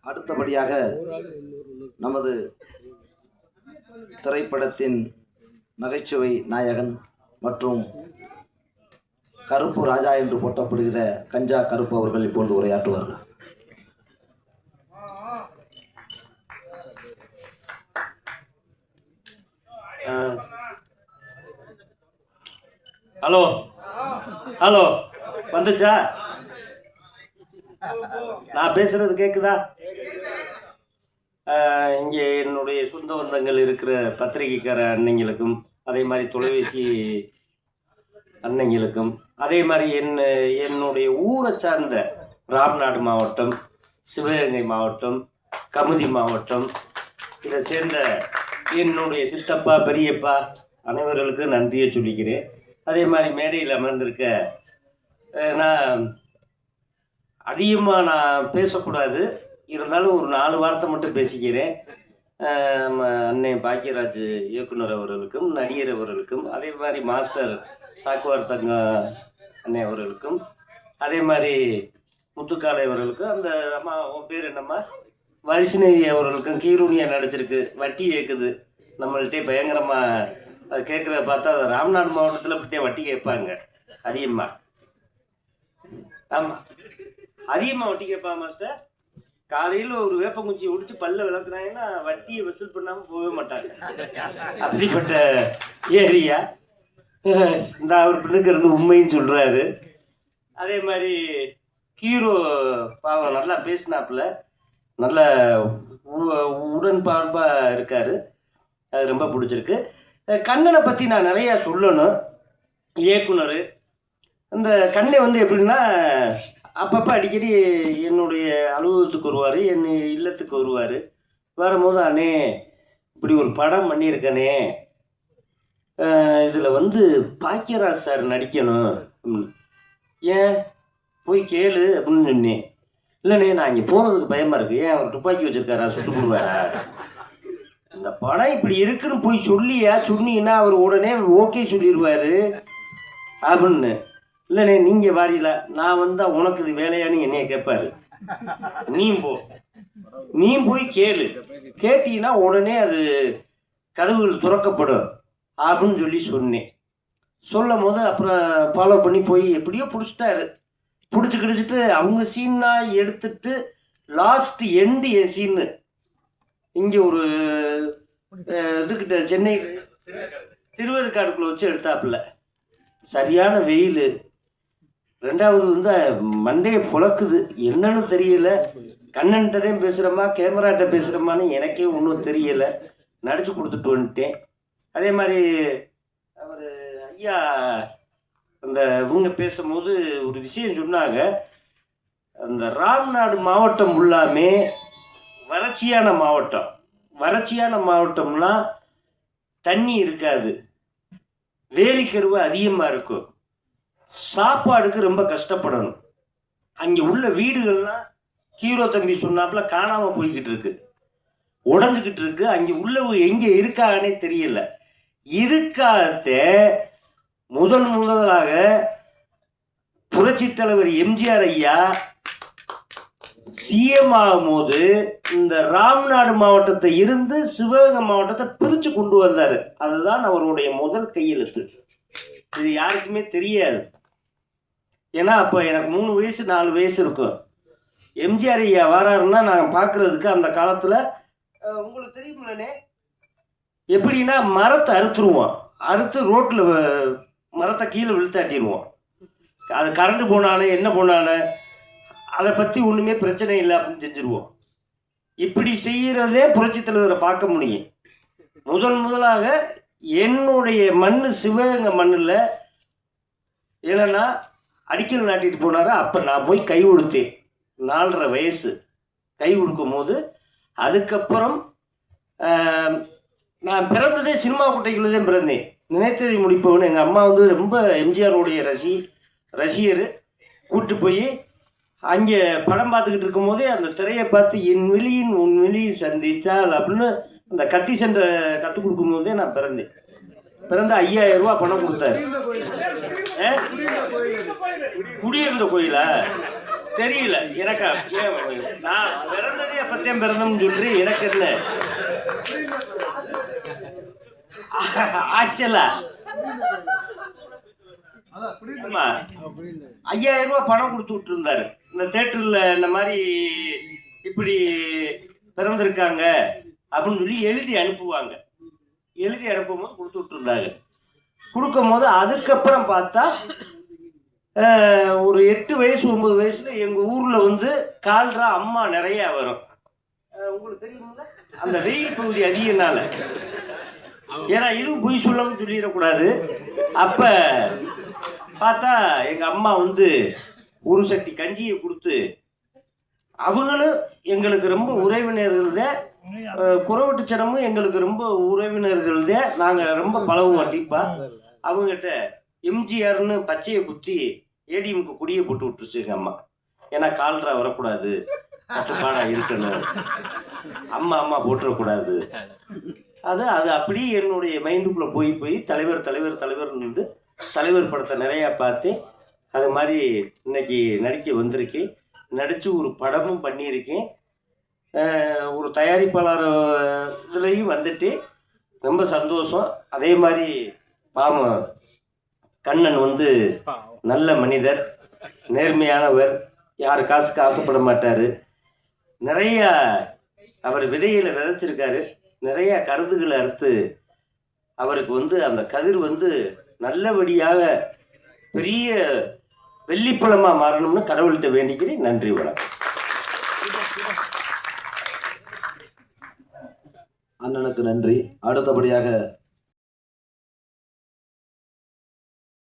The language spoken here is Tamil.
அடுத்தபடியாக நமது திரைப்படத்தின் நகைச்சுவை நாயகன் மற்றும் கருப்பு ராஜா என்று போட்டப்படுகிற கஞ்சா கருப்பு அவர்கள் இப்பொழுது உரையாற்றுவார்கள். ஹலோ. ஹலோ. வந்துச்சா? நான் பேசுறது கேக்குதா? இங்கே என்னுடைய சொந்த பந்தங்கள் இருக்கிற பத்திரிகைக்கார அன்னைங்களுக்கும் அதே மாதிரி தொலைபேசி அன்னைங்களுக்கும் அதே மாதிரி என் என்னுடைய ஊரை சார்ந்த ராம்நாடு மாவட்டம் சிவகங்கை மாவட்டம் கமுதி மாவட்டம் இதை சேர்ந்த என்னுடைய சித்தப்பா பெரியப்பா அனைவர்களுக்கும் நன்றியை சொல்லிக்கிறேன். அதே மாதிரி மேடையில் அமர்ந்திருக்க நான் அதிகமாக நான் பேசக்கூடாது. இருந்தாலும் ஒரு நாலு வார்த்தை மட்டும் பேசிக்கிறேன். அன்னை நம்ம பாக்கியராஜ் இயக்குனர் அவர்களுக்கும் நடிகர் அவர்களுக்கும் அதே மாதிரி மாஸ்டர் சாக்குவார் தங்க அன்னை அவர்களுக்கும் அதே மாதிரி முத்துக்காலை அவர்களுக்கும் அந்த அம்மா உன் பேர் என்னம்மா? வைஷ்ணவி அவர்களுக்கும் கீரூனியா நடிச்சிருக்கு வட்டி கேட்குது நம்மள்ட்டே பயங்கரமாக அது கேட்குறத பார்த்தா ராம்நாடு மாவட்டத்தில் பற்றிய வட்டி கேட்பாங்க அதிகமாக ஆமாம் அதிகமாக வட்டி கேட்பாங்க மாஸ்டர் காலையில் ஒரு வேப்பங்குச்சி உடிச்சு பல்ல விளக்குனாங்கன்னா வட்டியை வசூல் பண்ணாமல் போகவே மாட்டாங்க. அப்படிப்பட்ட ஏரியா. இந்த அவர் பிள்ளைங்கிறது உண்மைன்னு சொல்கிறாரு அதே மாதிரி ஹீரோ பாவம் நல்லா பேசினாப்புல. நல்ல உ- உடன்பார்ப்பாக இருக்கார். அது ரொம்ப பிடிச்சிருக்கு. கண்ணனை பற்றி நான் நிறையா சொல்லணும். இயக்குனர். இந்த கண்ணை வந்து எப்படின்னா அப்பப்போ அடிக்கடி என்னுடைய அலுவலகத்துக்கு வருவார் என் இல்லத்துக்கு வருவார். வரும்போது அண்ணே இப்படி ஒரு படம் பண்ணியிருக்கனே. இதில் வந்து பாக்கியராஜ் சார் நடிக்கணும். அப்படின்னு. ஏன்? போய் கேளு அப்படின்னு சொன்னேன். இல்லைண்ணே நான் இங்கே போகிறதுக்கு பயமாக இருக்குது ஏன் அவர் துப்பாக்கி வச்சுருக்காரா சுட்டு போடுவாரா இந்த படம் இப்படி இருக்குன்னு போய் சொல்லியா? சொன்னீங்கன்னா அவர் உடனே ஓகே சொல்லிடுவார் அப்படின்னு. இல்லைண்ணே நீங்கள் வாரியில. நான் வந்தா உனக்கு இது வேலையான்னு என்னைய கேட்பாரு நீ போ. நீ போய் கேளு. கேட்டீங்கன்னா உடனே அது கதவுகள் திறக்கப்படும். அப்படின்னு சொல்லி சொன்னேன். சொல்லும் போது அப்புறம் ஃபாலோ பண்ணி போய் எப்படியோ பிடிச்சிட்டாரு. பிடிச்சி கிடிச்சிட்டு அவங்க சீன்னா எடுத்துட்டு லாஸ்ட் எண்டு என் சீனு இங்கே ஒரு இதுக்கிட்ட சென்னை திருவேற்காடுக்குள்ள வச்சு எடுத்தாப்புல. சரியான வெயில். ரெண்டாவது வந்து மண்டையை புழக்குது. என்னன்னு தெரியல. கண்ணன்ட்டதையும் பேசுகிறோமா கேமராட்ட பேசுகிறோமான்னு எனக்கே ஒன்றும் தெரியல. நடிச்சு கொடுத்துட்டு வந்துட்டேன். அதே மாதிரி அவர் ஐயா அந்த இவங்க பேசும்போது ஒரு விஷயம் சொன்னாங்க. அந்த ராம்நாடு மாவட்டம் ஃபுல்லாமே வறட்சியான மாவட்டம். வறட்சியான மாவட்டம்னா தண்ணி இருக்காது. வேலிக்கருவு அதிகமாக இருக்கும். சாப்பாடுக்கு ரொம்ப கஷ்டப்படணும். அங்கே உள்ள வீடுகள்லாம் ஹீரோ தம்பி சொன்னாப்புல காணாமல் போய்கிட்டு இருக்கு. உடஞ்சிக்கிட்டு இருக்கு. அங்கே உள்ளவங்க எங்கே இருக்காங்கன்னே தெரியல. இதுக்காகத்தே முதல் முதலாக புரட்சி தலைவர் எம்ஜிஆர் ஐயா சிஎம் ஆகும்போது இந்த ராம்நாடு மாவட்டத்தை இருந்து சிவகங்கை மாவட்டத்தை பிரித்து கொண்டு வந்தார். அதுதான் அவருடைய முதல் கையெழுத்து. இது யாருக்குமே தெரியாது. ஏன்னா அப்போ எனக்கு மூணு வயசு நாலு வயசு இருக்கும். எம்ஜிஆர் ஐயா வராருன்னா நாங்கள் பார்க்குறதுக்கு அந்த காலத்தில் உங்களுக்கு தெரியுமில்லனே எப்படின்னா மரத்தை அறுத்துருவோம். அறுத்து ரோட்டில் மரத்தை கீழே விழுத்தாட்டிடுவோம். அது கரண்ட் போனாலும் என்ன போனாலும் அதை பற்றி ஒன்றுமே பிரச்சனை இல்லை அப்படின்னு செஞ்சுருவோம். இப்படி செய்கிறதே புரட்சி தலைவரை பார்க்க முடியும். முதல் முதலாக என்னுடைய மண் சிவகங்கை மண்ணில் இல்லைன்னா அடிக்கல் நாட்டிட்டு போனாரா? அப்போ நான் போய் கை கொடுத்தேன் நாலரை வயசு. கை கொடுக்கும் போது அதுக்கப்புறம் நான் பிறந்ததே சினிமா குட்டைக்குள்ளே தான் பிறந்தேன். நினைத்ததை முடிப்பவன் எங்கள் அம்மா வந்து ரொம்ப எம்ஜிஆருடைய ரசி ரசிகர். கூப்பிட்டு போய் அங்கே படம் பார்த்துக்கிட்டு இருக்கும்போதே அந்த திரையை பார்த்து என் விழியின் உன் விழி சந்தித்தால் அப்படின்னு அந்த கத்தி சண்டை கற்றுக் கொடுக்கும்போதே நான் பிறந்தேன். பிறந்த ஐயாயிரம் ரூபா பணம் கொடுத்தாரு. குடியிருந்த கோயிலா? தெரியல. எனக்கு நான் பிறந்ததே அப்பத்தையும் பிறந்தோம்னு சொல்லி எனக்கு என்ன ஆக்சுவலா ஐயாயிரம் ரூபாய் பணம் கொடுத்து விட்டுருந்தாரு. இந்த தேட்டரில் இந்த மாதிரி இப்படி பிறந்திருக்காங்க அப்படின்னு சொல்லி எழுதி அனுப்புவாங்க. எழுதி அனுப்பும்போது கொடுத்து விட்டுருந்தாங்க கொடுக்கும் போது அதுக்கப்புறம் பார்த்தா ஒரு எட்டு வயசு ஒன்பது வயசுல எங்க ஊர்ல வந்து கால்ரா அம்மா நிறைய வரும். உங்களுக்கு தெரியுங்களா அந்த வெயில் பகுதி அதிகனால ஏன்னா இதுவும் பொய் சொல்லணும்னு சொல்லிடக்கூடாது. அப்ப பார்த்தா எங்க அம்மா வந்து ஒரு சட்டி கஞ்சியை கொடுத்து அவங்களும் எங்களுக்கு ரொம்ப உறவினர்கள் குறவட்டுச்சனமும் எங்களுக்கு ரொம்ப உறவினர்கள் தான் நாங்கள் ரொம்ப பழகுவோம் டீப்பா அவங்ககிட்ட எம்ஜிஆர்னு பச்சையை குத்தி ஏடிஎம்க்கு குடியை போட்டு விட்டுருச்சு எங்கள் அம்மா. ஏன்னா கால்ரா வரக்கூடாது கட்டுப்பாடாக இருக்கணும். அம்மா அம்மா போட்டுறக்கூடாது. அது அது அப்படியே என்னுடைய மைண்டுக்குள்ளே போய் போய் தலைவர் தலைவர் தலைவர் இருந்து தலைவர் படத்தை நிறையா பார்த்து அது மாதிரி இன்னைக்கு நடிக்க வந்திருக்கேன். நடித்து ஒரு படமும் பண்ணியிருக்கேன். ஒரு தயாரிப்பாளர் இதுலேயும் வந்துட்டு ரொம்ப சந்தோஷம். அதே மாதிரி பாவம். கண்ணன் வந்து நல்ல மனிதர் நேர்மையானவர் யார் காசுக்கு ஆசைப்பட மாட்டார். நிறைய அவர் விதைகளை விதைச்சிருக்காரு. நிறைய கருதுகளை அறுத்து அவருக்கு வந்து அந்த கதிர் வந்து நல்லபடியாக பெரிய வெள்ளிப்பழமாக மாறணும்னு கடவுள்கிட்ட வேண்டிக்கிறேன். நன்றி வணக்கம். அண்ணனுக்கு நன்றி. அடுத்தபடியாக